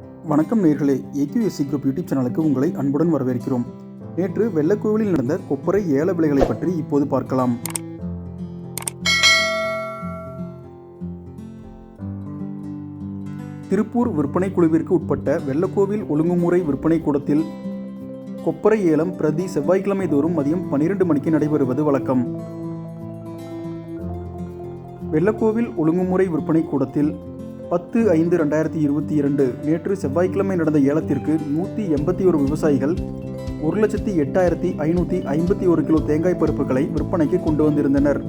வணக்கம் நேர்களே. AQSC group YouTube சேனலுக்கு உங்களை அன்புடன் வரவேற்கிறோம். நேற்று வெள்ளக்கோவிலில் நடந்த கொப்பரை ஏல விலைகளை பற்றி இப்போது பார்க்கலாம். திருப்பூர் விற்பனை குழுவிற்கு உட்பட்ட வெள்ளக்கோவில் ஒழுங்குமுறை விற்பனை கூடத்தில் கொப்பரை ஏலம் பிரதி செவ்வாய்க்கிழமை தோறும் மதியம் பன்னிரண்டு மணிக்கு நடைபெறுவது வழக்கம். வெள்ளக்கோவில் ஒழுங்குமுறை விற்பனை கூடத்தில் பத்து ஐந்து ரெண்டாயிரத்தி இருபத்தி இரண்டு நேற்று செவ்வாய்க்கிழமை நடந்த ஏலத்திற்கு நூற்றி எண்பத்தி ஒரு விவசாயிகள் ஒரு லட்சத்தி எட்டாயிரத்தி ஐநூற்றி ஐம்பத்தி ஒரு கிலோ தேங்காய் பருப்புகளை விற்பனைக்கு கொண்டு வந்திருந்தனர்.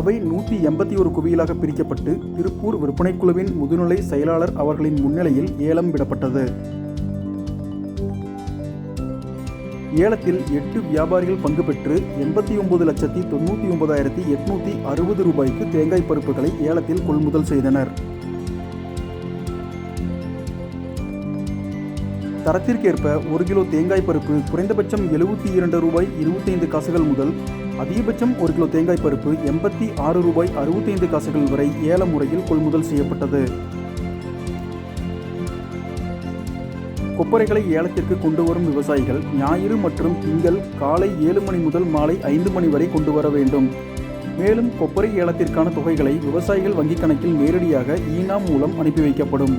அவை நூற்றி எண்பத்தி ஒரு குவியலாக பிரிக்கப்பட்டு திருப்பூர் விற்பனைக்குழுவின் முதுநிலை செயலாளர் அவர்களின் முன்னிலையில் ஏலம் விடப்பட்டது. ஏலத்தில் எட்டு வியாபாரிகள் பங்கு பெற்று எண்பத்தி ஒன்பது லட்சத்தி தொண்ணூற்றி ஒன்பதாயிரத்தி எட்நூற்றி அறுபது ரூபாய்க்கு தேங்காய் பருப்புகளை ஏலத்தில் கொள்முதல் செய்தனர். தரத்திற்கேற்ப ஒரு கிலோ தேங்காய் பருப்பு குறைந்தபட்சம் எழுபத்தி இரண்டு ரூபாய் இருபத்தைந்து காசுகள் முதல் அதிகபட்சம் ஒரு கிலோ தேங்காய் பருப்பு எண்பத்தி ஆறு ரூபாய் அறுபத்தைந்து காசுகள் வரை ஏல முறையில் கொள்முதல் செய்யப்பட்டது. கொப்பரைகளை ஏலத்திற்கு கொண்டு வரும் விவசாயிகள் ஞாயிறு மற்றும் திங்கள் காலை ஏழு மணி முதல் மாலை ஐந்து மணி வரை கொண்டு வர வேண்டும். மேலும் கொப்பரை ஏலத்திற்கான தொகைகளை விவசாயிகள் வங்கிக் கணக்கில் நேரடியாக ஈனாம் மூலம் அனுப்பி வைக்கப்படும்.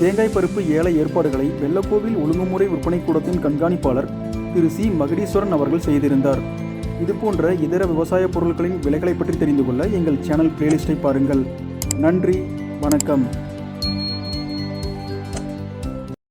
தேங்காய் பருப்பு ஏல ஏற்பாடுகளை வெள்ளக்கோவில் ஒழுங்குமுறை விற்பனை கூடத்தின் கண்காணிப்பாளர் திரு சி. மகடீஸ்வரன் அவர்கள் செய்திருந்தார். இதுபோன்ற இதர விவசாய பொருட்களின் விலைகளை பற்றி தெரிந்து கொள்ள எங்கள் சேனல் பிளேலிஸ்டை பாருங்கள். நன்றி. வணக்கம்.